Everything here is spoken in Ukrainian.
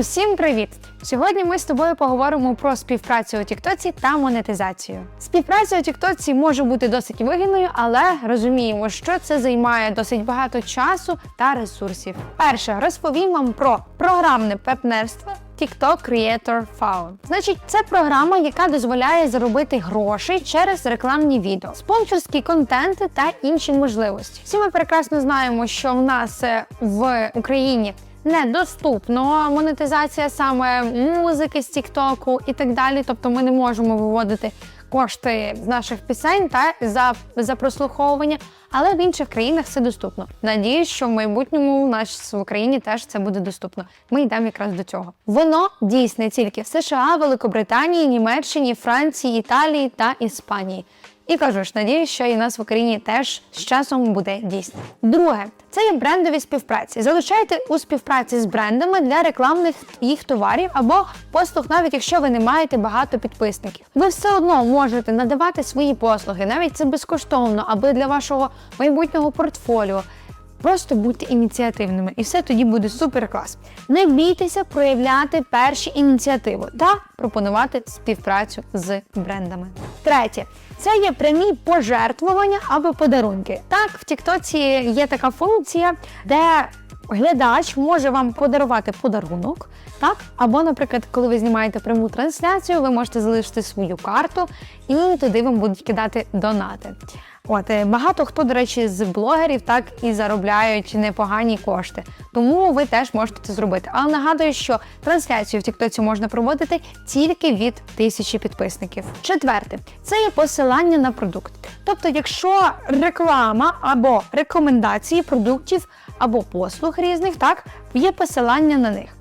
Усім привіт! Сьогодні ми з тобою поговоримо про співпрацю у Тіктоці та монетизацію. Співпраця у Тіктоці може бути досить вигідною, але розуміємо, що це займає досить багато часу та ресурсів. Перше, розповім вам про програмне партнерство TikTok Creator Fund. Значить, це програма, яка дозволяє заробити гроші через рекламні відео, спонсорські контенти та інші можливості. Всі ми прекрасно знаємо, що в нас е, в Україні недоступно монетизація саме музики з Тіктоку і так далі. Тобто ми не можемо виводити кошти з наших пісень та за, за прослуховування, але в інших країнах це доступно. Надіюсь, що в майбутньому в нас в Україні теж це буде доступно. Ми йдемо якраз до цього. Воно дійсне тільки в США, Великобританії, Німеччині, Франції, Італії та Іспанії. І кажу ж, надіюсь, що і в нас в Україні теж з часом буде дійсно. Друге, це є брендові співпраці. Залучайте у співпраці з брендами для рекламних їх товарів або послуг, навіть якщо ви не маєте багато підписників. Ви все одно можете надавати свої послуги, навіть це безкоштовно, аби для вашого майбутнього портфоліо. Просто будьте ініціативними, і все тоді буде супер клас. Не бійтеся проявляти перші ініціативи та пропонувати співпрацю з брендами. Третє це є прямі пожертвування або подарунки. Так, в Тіктоці є така функція, де глядач може вам подарувати подарунок. Так, або, наприклад, коли ви знімаєте пряму трансляцію, ви можете залишити свою карту, і туди вам будуть кидати донати. От е, багато хто, до речі, з блогерів так і заробляють непогані кошти. Тому ви теж можете це зробити. Але нагадую, що трансляцію в Тіктоці можна проводити тільки від тисячі підписників. Четверте, це є посилання на продукт. Тобто, якщо реклама або рекомендації продуктів або послуг різних, так є посилання на них.